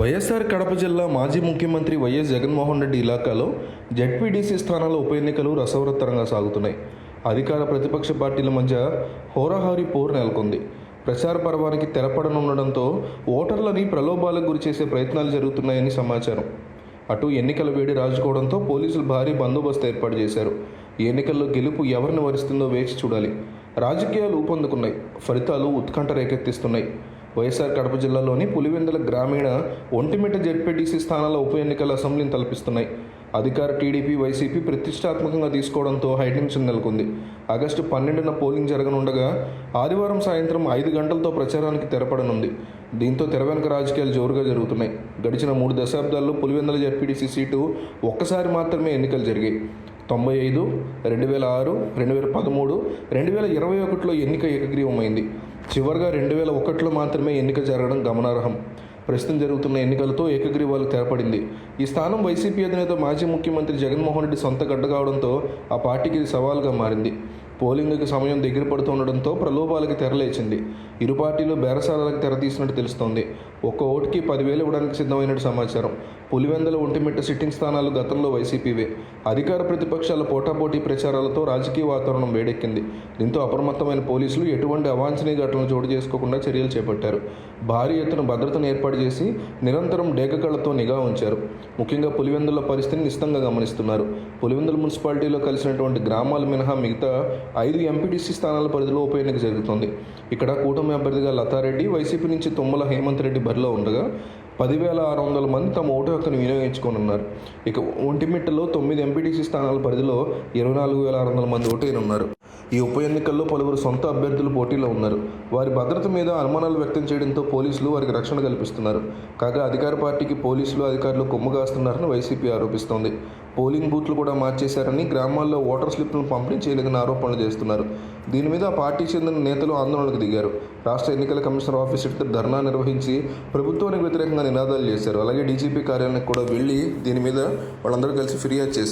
వైఎస్ఆర్ కడప జిల్లా మాజీ ముఖ్యమంత్రి వైఎస్ జగన్మోహన్ రెడ్డి ఇలాకాలో జడ్పీడీసీ స్థానాల ఉప ఎన్నికలు రసవత్తరంగా సాగుతున్నాయి. అధికార ప్రతిపక్ష పార్టీల మధ్య హోరాహారి పోరు నెలకొంది. ప్రచార పర్వానికి తెరపడనుండడంతో ఓటర్లని ప్రలోభాలకు గురిచేసే ప్రయత్నాలు జరుగుతున్నాయని సమాచారం. అటు ఎన్నికల వేడి రాజుకోవడంతో పోలీసులు భారీ బందోబస్తు ఏర్పాటు చేశారు. ఎన్నికల్లో గెలుపు ఎవరిని వరిస్తుందో వేచి చూడాలి. రాజకీయాలు ఊపందుకున్నాయి. ఫలితాలు ఉత్కంఠ రేకెత్తిస్తున్నాయి. వైఎస్ఆర్ కడప జిల్లాలోని పులివెందుల గ్రామీణ ఒంటిమిట జెడ్పీటీసీ స్థానాల ఉప ఎన్నికల అసెంబ్లీని తలపిస్తున్నాయి. అధికార టీడీపీ వైసీపీ ప్రతిష్టాత్మకంగా తీసుకోవడంతో హైటెన్షన్ నెలకొంది. ఆగస్టు పన్నెండున పోలింగ్ జరగనుండగా ఆదివారం సాయంత్రం ఐదు గంటలతో ప్రచారానికి తెరపడనుంది. దీంతో తెరవెనక రాజకీయాలు జోరుగా జరుగుతున్నాయి. గడిచిన మూడు దశాబ్దాల్లో పులివెందుల జెడ్పీటీసీ సీటు ఒక్కసారి మాత్రమే ఎన్నికలు జరిగాయి. తొంభై ఐదు రెండు వేల ఆరు రెండు వేల పదమూడు రెండు వేల ఇరవై ఒకటిలో ఎన్నిక ఏకగ్రీవమైంది. చివరిగా రెండు వేల ఒకటిలో మాత్రమే ఎన్నిక జరగడం గమనార్హం. ప్రస్తుతం జరుగుతున్న ఎన్నికలతో ఏకగ్రీవాలు తెరపడింది. ఈ స్థానం వైసీపీ అధినేత మాజీ ముఖ్యమంత్రి జగన్మోహన్ రెడ్డి సొంత గడ్డ కావడంతో ఆ పార్టీకి ఇది సవాల్గా మారింది. పోలింగ్కి సమయం దగ్గర పడుతుండడంతో ప్రలోభాలకి తెరలేచింది ఇరు పార్టీలు బేరసారాలకు తెరతీసినట్టు తెలుస్తోంది. ఒక్క ఓటుకి పదివేలు ఇవ్వడానికి సిద్ధమైనట్టు సమాచారం. పులివెందల ఒంటిమిట్ట సిట్టింగ్ స్థానాలు గతంలో వైసీపీవే. అధికార ప్రతిపక్షాల పోటాపోటీ ప్రచారాలతో రాజకీయ వాతావరణం వేడెక్కింది. దీంతో అప్రమత్తమైన పోలీసులు ఎటువంటి అవాంఛనీయ ఘటనలు చోటు చేసుకోకుండా చర్యలు చేపట్టారు. భారీ ఎత్తున భద్రతను ఏర్పాటు చేసి నిరంతరం డేగకళ్ళతో నిఘా ఉంచారు. ముఖ్యంగా పులివెందుల పరిస్థితిని నిస్తంగా గమనిస్తున్నారు. పులివెందుల మున్సిపాలిటీలో కలిసినటువంటి గ్రామాలు మినహా మిగతా ఐదు ఎంపీటీసీ స్థానాల పరిధిలో ఉప ఎన్నిక జరుగుతోంది. ఇక్కడ కూటమి అభ్యర్థిగా లతారెడ్డి వైసీపీ నుంచి తుమ్మల హేమంత్ రెడ్డి బరిలో ఉండగా పదివేల ఆరు వందల మంది తమ ఓటు హక్కును వినియోగించుకోనున్నారు ఇక ఒంటిమిట్టలో తొమ్మిది ఎంపీటీసీ స్థానాల పరిధిలో ఇరవై నాలుగు వేల ఆరు వందల మంది ఓటైనున్నారు ఈ ఉప ఎన్నికల్లో పలువురు సొంత అభ్యర్థులు పోటీలో ఉన్నారు. వారి భద్రత మీద అనుమానాలు వ్యక్తం చేయడంతో పోలీసులు వారికి రక్షణ కల్పిస్తున్నారు. కాగా అధికార పార్టీకి పోలీసులు అధికారులు కొమ్ముగాస్తున్నారని వైసీపీ ఆరోపిస్తోంది. పోలింగ్ బూత్లు కూడా మార్చేశారని గ్రామాల్లో ఓటర్ స్లిప్లను పంపిణీ చేయలేదని ఆరోపణలు చేస్తున్నారు. దీని మీద ఆ పార్టీ చెందిన నేతలు ఆందోళనకు దిగారు. రాష్ట్ర ఎన్నికల కమిషనర్ ఆఫీస్ ఎదుట ధర్నా నిర్వహించి ప్రభుత్వానికి వ్యతిరేకంగా నినాదాలు చేశారు. అలాగే డీజీపీ కార్యాలయానికి కూడా వెళ్ళి దీని మీద వాళ్ళందరూ కలిసి ఫిర్యాదు చేశారు.